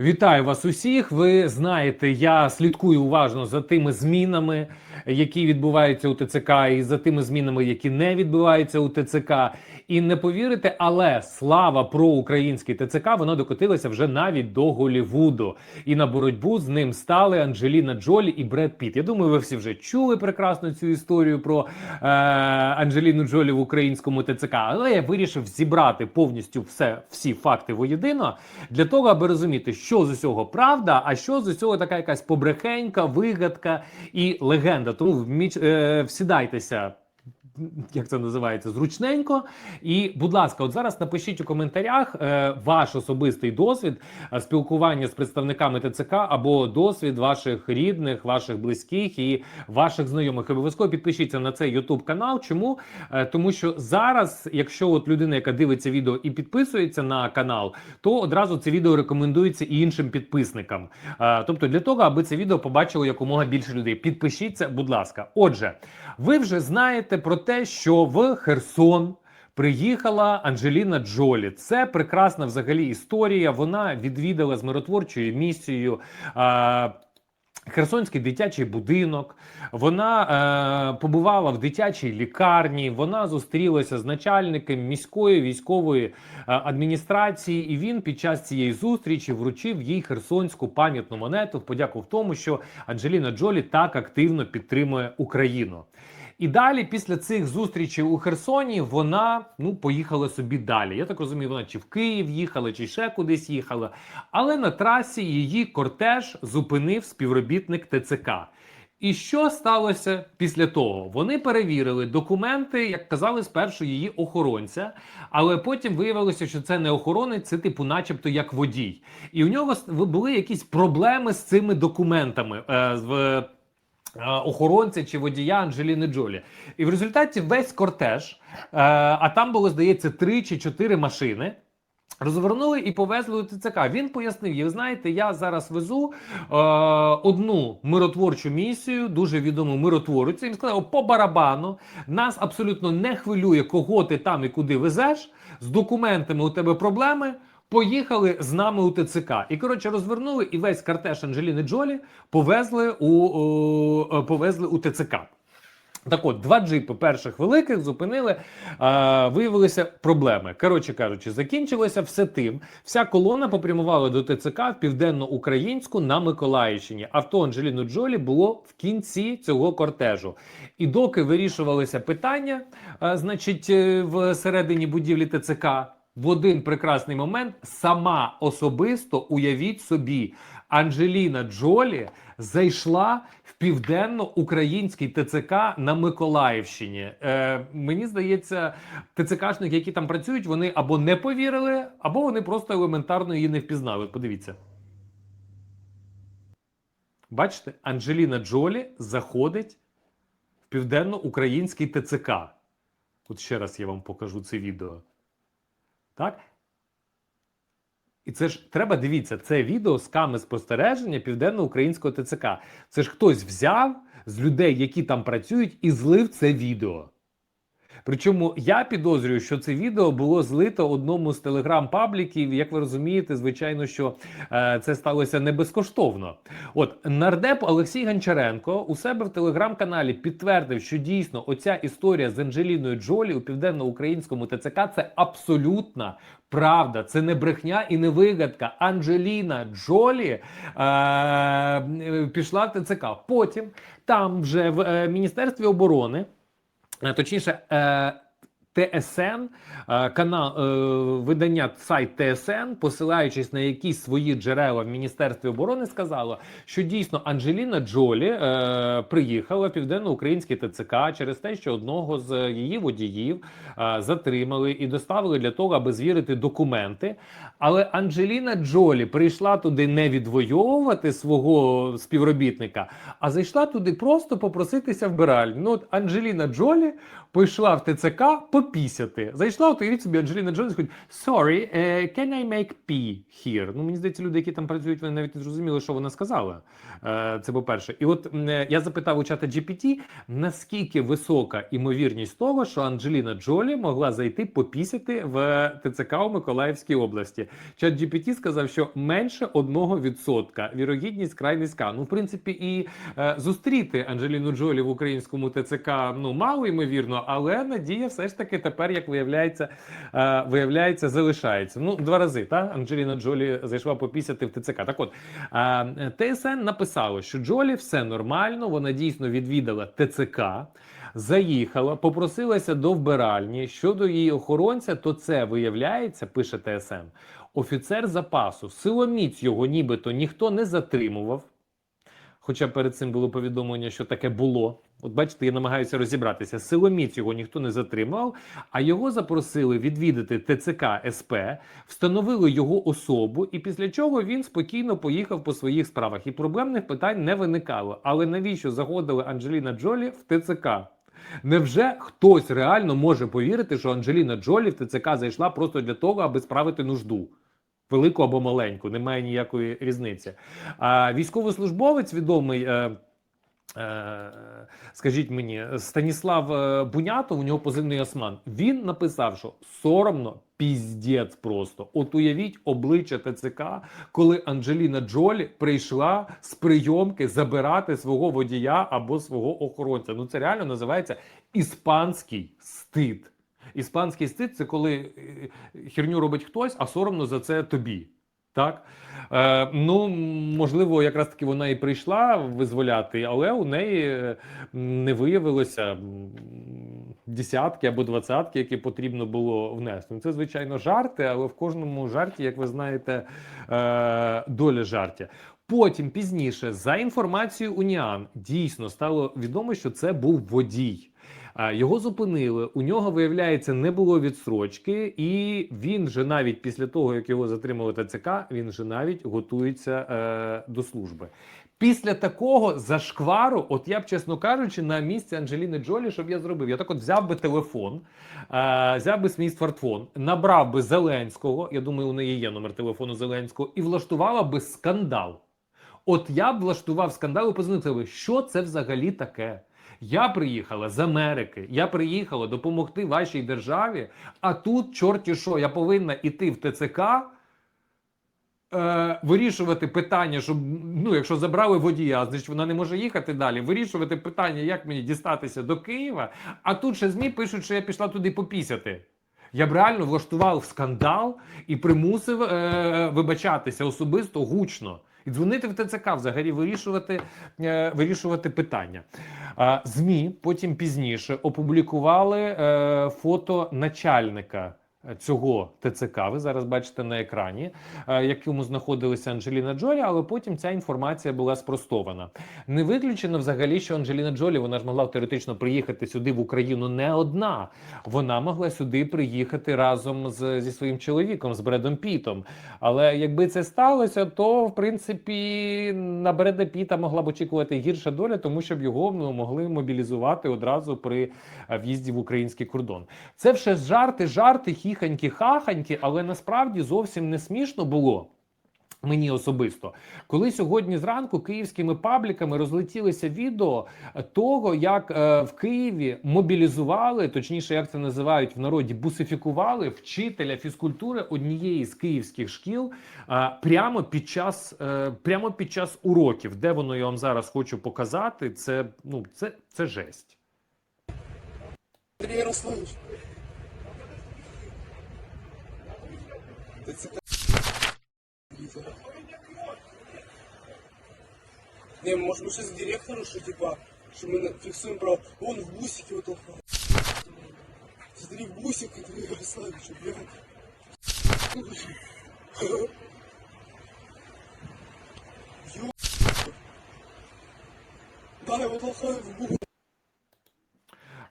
Вітаю вас усіх. Ви знаєте, я слідкую уважно за тими змінами, які відбуваються у ТЦК, і за тими змінами, які не відбуваються у ТЦК. І не повірите, але слава про український ТЦК вона докотилася вже навіть до Голівуду. І на боротьбу з ним стали Анджеліна Джолі і Бред Піт. Я думаю, ви всі вже чули прекрасно цю історію про е, Анджеліну Джолі в українському ТЦК. Але я вирішив зібрати повністю все, всі факти воєдино для того, аби розуміти, що з усього правда, а що з усього така якась побрехенька, вигадка і легенда. Тому вміч, е, всідайтеся. Як це називається зручненько, і будь ласка, от зараз напишіть у коментарях е, ваш особистий досвід е, спілкування з представниками ТЦК або досвід ваших рідних, ваших близьких і ваших знайомих. Обов'язково підпишіться на цей YouTube канал. Чому? Е, тому що зараз, якщо от людина, яка дивиться відео і підписується на канал, то одразу це відео рекомендується і іншим підписникам. Е, тобто, для того, аби це відео побачило якомога більше людей. Підпишіться, будь ласка. Отже, ви вже знаєте про те, що в Херсон. Приїхала Анджеліна Джолі. Це прекрасна взагалі історія. Вона відвідала з миротворчою місією. А, Херсонський дитячий будинок, вона е, побувала в дитячій лікарні. Вона зустрілася з начальником міської військової е, адміністрації, і він під час цієї зустрічі вручив їй херсонську пам'ятну монету в подяку в тому, що Анджеліна Джолі так активно підтримує Україну. І далі, після цих зустрічей у Херсоні, вона ну поїхала собі далі. Я так розумію, вона чи в Київ їхала, чи ще кудись їхала. Але на трасі її кортеж зупинив співробітник ТЦК. І що сталося після того? Вони перевірили документи, як казали спершу її охоронця, але потім виявилося, що це не охоронець, це типу, начебто, як водій. І у нього були якісь проблеми з цими документами. Е, охоронця чи водія Анджеліни Джолі. І в результаті весь кортеж, е, а там було, здається, три чи чотири машини. Розвернули і повезли у ТЦК. Він пояснив: ви знаєте, я зараз везу е, одну миротворчу місію, дуже відому миротворцю. Він сказав, по барабану нас абсолютно не хвилює, кого ти там і куди везеш. З документами у тебе проблеми. Поїхали з нами у ТЦК. І коротше розвернули і весь картеж Анджеліни Джолі повезли у, о, повезли у ТЦК. Так от, два джипи перших великих зупинили, а, виявилися проблеми. Коротше кажучи, закінчилося все тим. Вся колона попрямувала до ТЦК в південно-українську на Миколаївщині. Авто Анджеліну Джолі було в кінці цього кортежу. І доки вирішувалися питання, а, значить, е, в середині будівлі ТЦК. В один прекрасний момент сама особисто уявіть собі, Анджеліна Джолі зайшла в південно-український ТЦК на Миколаївщині. Е, мені здається, ТЦКшники, які там працюють, вони або не повірили, або вони просто елементарно її не впізнали. Подивіться. Бачите, Анджеліна Джолі заходить в південно-український ТЦК. От ще раз я вам покажу це відео. Так? І це ж треба дивіться, це відео з камер спостереження південно-українського ТЦК. Це ж хтось взяв з людей, які там працюють, і злив це відео. Причому я підозрюю, що це відео було злито одному з телеграм-пабліків. Як ви розумієте, звичайно, що е, це сталося не безкоштовно. От нардеп Олексій Гончаренко у себе в телеграм-каналі підтвердив, що дійсно оця історія з Анджеліною Джолі у південно-українському ТЦК це абсолютна правда, це не брехня і не вигадка. Анджеліна Джолі е, пішла в ТЦК. Потім там вже в е, Міністерстві оборони. Е, Точніше, е, ТСН, е, канал е, видання сайт ТСН, посилаючись на якісь свої джерела в Міністерстві оборони, сказало, що дійсно Анджеліна Джолі е, приїхала в південно-український ТЦК через те, що одного з її водіїв затримали і доставили для того, аби звірити документи. Але Анджеліна Джолі прийшла туди не відвоювати свого співробітника, а зайшла туди просто попроситися вбиральню. Ну, от Анджеліна Джолі пішла в ТЦК попісяти. Зайшла, от уявіть собі, Анджеліна Джонс ходить, sorry, eh, can I make pee here? Ну, мені здається, люди, які там працюють, вони навіть не зрозуміли, що вона сказала. Е, Це по-перше. І от е, я запитав у чата GPT, наскільки висока імовірність того, що Анджеліна Джолі могла зайти попісяти в ТЦК у Миколаївській області. Чат GPT сказав, що менше 1%. Вірогідність край низька. Ну, в принципі, і е, зустріти Анджеліну Джолі в українському ТЦК ну мало ймовірно, але надія все ж таки тепер, як виявляється, е, виявляється, залишається. Ну, два рази та Анджеліна Джолі зайшла попісяти в ТЦК. Так от е, ТСН написало, що Джолі все нормально, вона дійсно відвідала ТЦК. Заїхала, попросилася до вбиральні щодо її охоронця, то це виявляється, пише ТСН, офіцер запасу. Силоміць його нібито ніхто не затримував. Хоча перед цим було повідомлення, що таке було. От бачите, я намагаюся розібратися. Силоміць його ніхто не затримав, а його запросили відвідати ТЦК СП, встановили його особу, і після чого він спокійно поїхав по своїх справах. І проблемних питань не виникало. Але навіщо заходила Анджеліна Джолі в ТЦК? Невже хтось реально може повірити, що Анджеліна Джолі в ТЦК зайшла просто для того, аби справити нужду? Велику або маленьку, немає ніякої різниці. А військовослужбовець відомий. Е, е, Скажіть мені, Станіслав е, Бунятов, у нього позивний осман. Він написав, що соромно піздець просто. От уявіть обличчя ТЦК, коли Анджеліна Джолі прийшла з прийомки забирати свого водія або свого охоронця. Ну це реально називається іспанський стид. Іспанський стид це коли е, херню робить хтось, а соромно за це тобі. Так? Е, ну, можливо, якраз таки вона і прийшла визволяти, але у неї е, не виявилося десятки або двадцятки, які потрібно було внести. Ну, Це, звичайно, жарти, але в кожному жарті, як ви знаєте, е, доля жартя. Потім пізніше, за інформацією Уніан, дійсно стало відомо, що це був водій. Його зупинили. У нього, виявляється, не було відстрочки, і він же навіть після того, як його затримали ТЦК, він же навіть готується е, до служби. Після такого зашквару, от я б, чесно кажучи, на місці Анджеліни Джолі, щоб я зробив, я так от взяв би телефон, е, взяв би свій смартфон, набрав би Зеленського. Я думаю, у неї є номер телефону Зеленського, і влаштувала би скандал. От я б влаштував скандал і познайомив, що це взагалі таке. Я приїхала з Америки, я приїхала допомогти вашій державі, а тут, чорті що, я повинна йти в ТЦК, е, вирішувати питання, щоб, ну, якщо забрали водія, значить вона не може їхати далі. Вирішувати питання, як мені дістатися до Києва, а тут ще ЗМІ пишуть, що я пішла туди попісяти. Я б реально влаштував скандал і примусив е, вибачатися особисто гучно. І дзвонити в ТЦК взагалі вирішувати, е, вирішувати питання. ЗМІ потім пізніше опублікували е, фото начальника цього ТЦК. Ви зараз бачите на екрані, е, якому знаходилася Анджеліна Джолі, але потім ця інформація була спростована. Не виключено взагалі, що Анджеліна Джолі вона ж могла теоретично приїхати сюди в Україну не одна. Вона могла сюди приїхати разом з, зі своїм чоловіком, з Бредом Пітом. Але якби це сталося, то в принципі на Бреда Піта могла б очікувати гірша доля, тому щоб його ну, могли мобілізувати одразу при е, в'їзді в український кордон. Це все жарти, жарти, хіханьки, хаханьки, але насправді зовсім не смішно було. Мені особисто, коли сьогодні зранку київськими пабліками розлетілися відео того, як е, в Києві мобілізували, точніше, як це називають в народі, бусифікували вчителя фізкультури однієї з київських шкіл е, прямо під час е, прямо під час уроків, де воно я вам зараз хочу показати. Це ну це, це жесть. Андрей Ярославович. Не, может быть сейчас директору, что типа, что мы фиксуем право. Он в бусике вот толпа. Смотри, бусик Андрей Ярославович, блядь. Ё- Да, его толкают в бусик.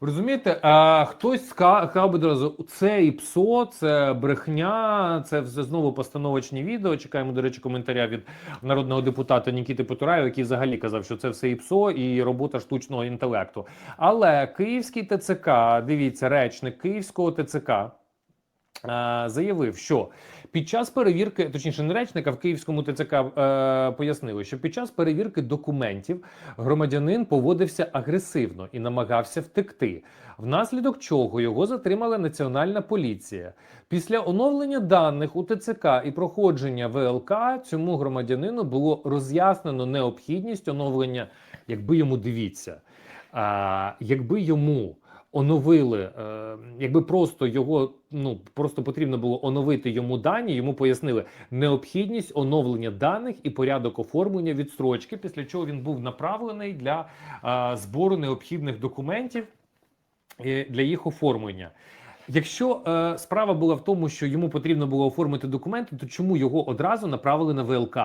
Розумієте, а хтось ска- сказав би одразу, це і псо, це брехня, це все знову постановочні відео. Чекаємо, до речі, коментаря від народного депутата Нікіти Потураєва, який взагалі казав, що це все і псо, і робота штучного інтелекту. Але Київський ТЦК, дивіться, речник Київського ТЦК. Е, Заявив, що під час перевірки, точніше, не речника в Київському ТЦК е, пояснили, що під час перевірки документів громадянин поводився агресивно і намагався втекти, внаслідок чого його затримала національна поліція. Після оновлення даних у ТЦК і проходження ВЛК цьому громадянину було роз'яснено необхідність оновлення, якби йому дивіться, а, якби йому. Оновили, е, якби просто його ну просто потрібно було оновити йому дані. Йому пояснили необхідність оновлення даних і порядок оформлення відстрочки, після чого він був направлений для е, збору необхідних документів е, для їх оформлення. Якщо е, справа була в тому, що йому потрібно було оформити документи, то чому його одразу направили на ВЛК?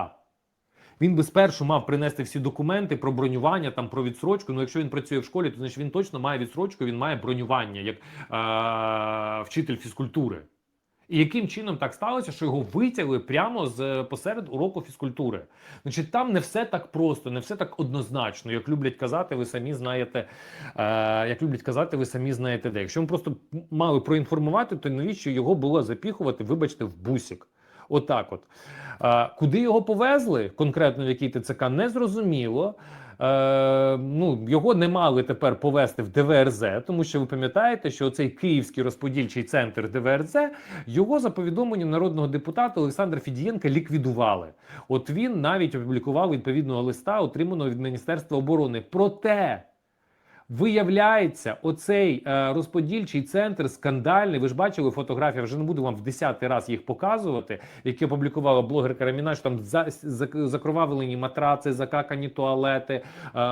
Він би спершу мав принести всі документи про бронювання, там про відсрочку. Ну, якщо він працює в школі, то значить він точно має відсрочку, він має бронювання як е, вчитель фізкультури. І яким чином так сталося, що його витягли прямо з посеред уроку фізкультури? Значить, там не все так просто, не все так однозначно, як люблять казати, ви самі знаєте, е, як люблять казати, ви самі знаєте де. Якщо ми просто мали проінформувати, то навіщо його було запіхувати, вибачте, в бусік? Отак, от. Куди його повезли, конкретно в який ТЦК, не зрозуміло. Е, ну, його не мали тепер повезти в ДВРЗ, тому що ви пам'ятаєте, що цей Київський розподільчий центр ДВРЗ його за повідомленням народного депутата Олександра Фідієнка ліквідували. От він навіть опублікував відповідного листа, отриманого від Міністерства оборони. Проте Виявляється, оцей е, розподільчий центр скандальний. Ви ж бачили фотографії, вже не буду вам в десятий раз їх показувати, які опублікувала блогерка Раміна, що там за, за, закровавлені матраци, закакані туалети, е,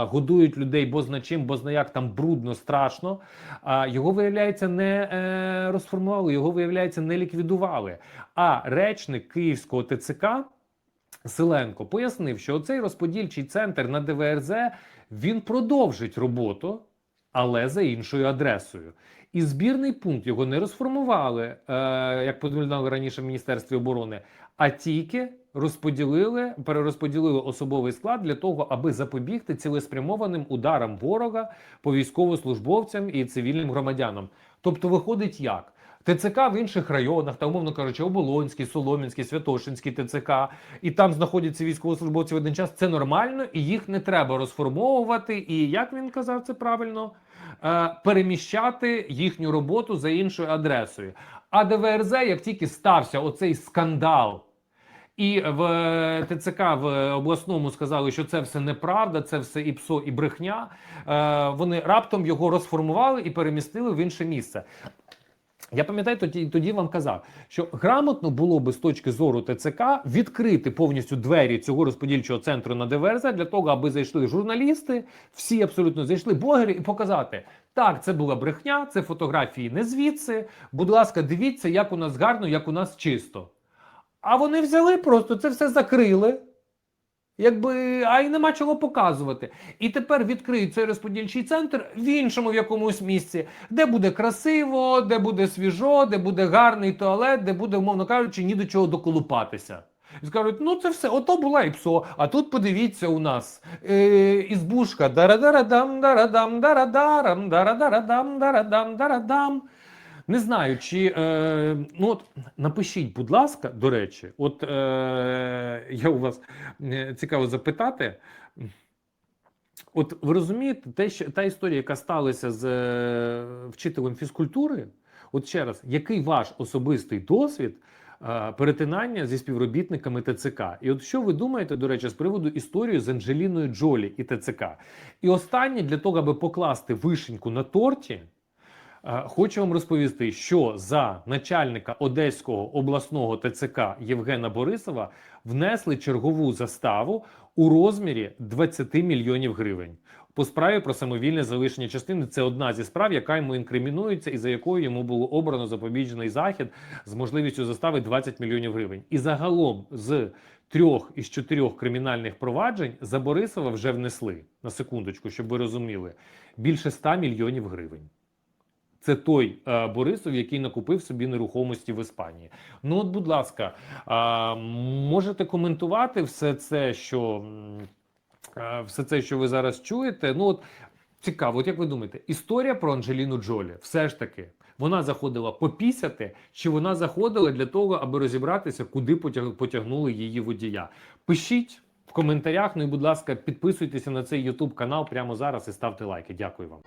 годують людей бозна чим, бозна як там брудно, страшно. А його виявляється не е, розформували, його виявляється не ліквідували. А речник Київського ТЦК. Селенко пояснив, що оцей розподільчий центр на ДВРЗ він продовжить роботу, але за іншою адресою. І збірний пункт його не розформували, е, як повідомляли раніше в Міністерстві оборони, а тільки розподілили, перерозподілили особовий склад для того, аби запобігти цілеспрямованим ударам ворога по військовослужбовцям і цивільним громадянам. Тобто, виходить як? ТЦК в інших районах, та умовно кажучи, Оболонський, Солом'янський, Святошинський ТЦК, і там знаходяться військовослужбовці в один час. Це нормально, і їх не треба розформовувати. І як він казав, це правильно е, переміщати їхню роботу за іншою адресою. А ДВРЗ, як тільки стався оцей скандал. І в ТЦК в обласному сказали, що це все неправда, це все і псо, і брехня. Е, вони раптом його розформували і перемістили в інше місце. Я пам'ятаю, тоді тоді вам казав, що грамотно було би з точки зору ТЦК відкрити повністю двері цього розподільчого центру на ДВРЗ для того, аби зайшли журналісти, всі абсолютно зайшли блогери і показати. Так, це була брехня, це фотографії не звідси. Будь ласка, дивіться, як у нас гарно, як у нас чисто. А вони взяли просто це все закрили. Якби, а й нема чого показувати. І тепер відкриють цей розподільчий центр в іншому в якомусь місці, де буде красиво, де буде свіжо, де буде гарний туалет, де буде, умовно кажучи, ні до чого доколупатися. І скажуть, ну це все, ото була і псо. А тут подивіться у нас е, ізбушка дарадарадам, дарадам, дарадарам, дарадарадам, дарадам, дарадам. Не знаю, чи е, ну от напишіть, будь ласка, до речі, от е, я у вас е, цікаво запитати. От ви розумієте, те, що та історія, яка сталася з е, вчителем фізкультури, от ще раз, який ваш особистий досвід е, перетинання зі співробітниками ТЦК? І от що ви думаєте, до речі, з приводу історії з Анджеліною Джолі і ТЦК? І останнє для того, аби покласти вишеньку на торті. Е, Хочу вам розповісти, що за начальника Одеського обласного ТЦК Євгена Борисова внесли чергову заставу у розмірі 20 мільйонів гривень. По справі про самовільне залишення частини це одна зі справ, яка йому інкримінується, і за якою йому було обрано запобіжний захід з можливістю застави 20 мільйонів гривень. І загалом з трьох із чотирьох кримінальних проваджень за Борисова вже внесли на секундочку, щоб ви розуміли, більше 100 мільйонів гривень. Це той е, Борисов, який накупив собі нерухомості в Іспанії. Ну, от, будь ласка, а, можете коментувати все це, що е, все це, що ви зараз чуєте. Ну, от цікаво, от як ви думаєте, історія про Анджеліну Джолі все ж таки. Вона заходила попісяти, чи вона заходила для того, аби розібратися, куди потяг- потягнули її водія? Пишіть в коментарях. Ну і будь ласка, підписуйтеся на цей YouTube канал прямо зараз і ставте лайки. Дякую вам.